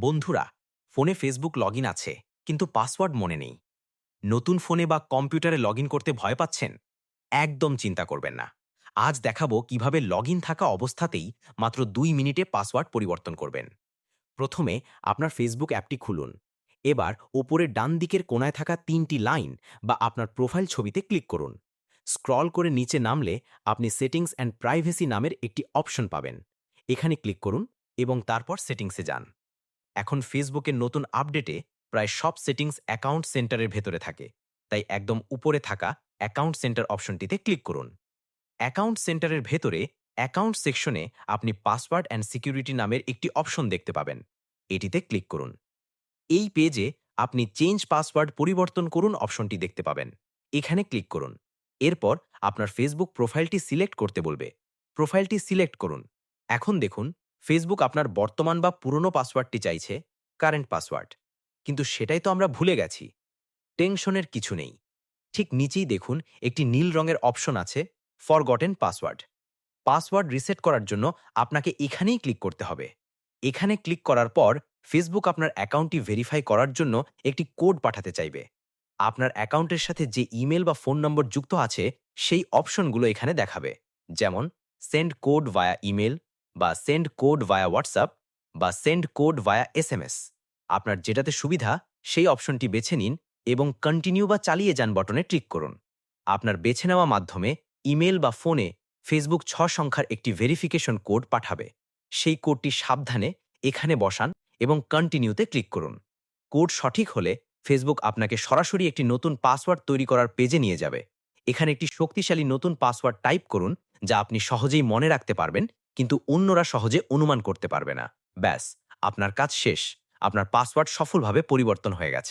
বন্ধুরা, ফোনে Facebook log আছে, কিন্তু পাসওয়ার্ড মনে নেই। নতুন ফোনে বা কম্পিউটারে লগ করতে ভয় পাচ্ছেন? একদম চিন্তা করবেন না। আজ দেখাবো কীভাবে লগ থাকা অবস্থাতেই মাত্র দুই মিনিটে পাসওয়ার্ড পরিবর্তন করবেন। প্রথমে আপনার ফেসবুক অ্যাপটি খুলুন। এবার ওপরে ডান দিকের কোনায় থাকা তিনটি লাইন বা আপনার প্রোফাইল ছবিতে ক্লিক করুন। স্ক্রল করে নিচে নামলে আপনি সেটিংস অ্যান্ড প্রাইভেসি নামের একটি অপশন পাবেন। এখানে ক্লিক করুন এবং তারপর সেটিংসে যান। এখন ফেসবুকের নতুন আপডেটে প্রায় সব সেটিংস অ্যাকাউন্ট সেন্টারের ভেতরে থাকে। তাই একদম উপরে থাকা অ্যাকাউন্ট সেন্টার অপশনটিতে ক্লিক করুন। অ্যাকাউন্ট সেন্টারের ভেতরে অ্যাকাউন্ট সেকশনে আপনি পাসওয়ার্ড অ্যান্ড সিকিউরিটি নামের একটি অপশন দেখতে পাবেন। এটিতে ক্লিক করুন। এই পেজে আপনি চেঞ্জ পাসওয়ার্ড পরিবর্তন করুন অপশনটি দেখতে পাবেন। এখানে ক্লিক করুন। এরপর আপনার ফেসবুক প্রোফাইলটি সিলেক্ট করতে বলবে। প্রোফাইলটি সিলেক্ট করুন। এখন দেখুন ফেসবুক আপনার বর্তমান বা পুরনো পাসওয়ার্ডটি চাইছে কারেন্ট পাসওয়ার্ড কিন্তু সেটাই তো আমরা ভুলে গেছি। টেনশনের কিছু নেই। ঠিক নিচেই দেখুন, একটি নীল রঙের অপশন আছে ফরগটেন পাসওয়ার্ড পাসওয়ার্ড রিসেট করার জন্য আপনাকে এখানেই ক্লিক করতে হবে। এখানে ক্লিক করার পর ফেসবুক আপনার অ্যাকাউন্টটি ভেরিফাই করার জন্য একটি কোড পাঠাতে চাইবে। আপনার অ্যাকাউন্টের সাথে যে ইমেল বা ফোন নম্বর যুক্ত আছে, সেই অপশনগুলো এখানে দেখাবে। যেমন সেন্ড কোড ভায়া ইমেল বা সেন্ড কোড ভায়া হোয়াটসঅ্যাপ বা সেন্ড কোড ভায়া এসএমএস আপনার যেটাতে সুবিধা, সেই অপশনটি বেছে নিন এবং কন্টিনিউ বা চালিয়ে যান বটনে ক্লিক করুন। আপনার বেছে নেওয়া মাধ্যমে ইমেল বা ফোনে ফেসবুক ছ সংখ্যার একটি ভেরিফিকেশন কোড পাঠাবে। সেই কোডটি সাবধানে এখানে বসান এবং কন্টিনিউতে ক্লিক করুন। কোড সঠিক হলে ফেসবুক আপনাকে সরাসরি একটি নতুন পাসওয়ার্ড তৈরি করার পেজে নিয়ে যাবে। এখানে একটি শক্তিশালী নতুন পাসওয়ার্ড টাইপ করুন যা আপনি সহজেই মনে রাখতে পারবেন কিন্তু অন্যরা সহজে অনুমান করতে পারবে না। ব্যাস, আপনার কাজ শেষ। আপনার পাসওয়ার্ড সফলভাবে পরিবর্তন হয়ে গেছে।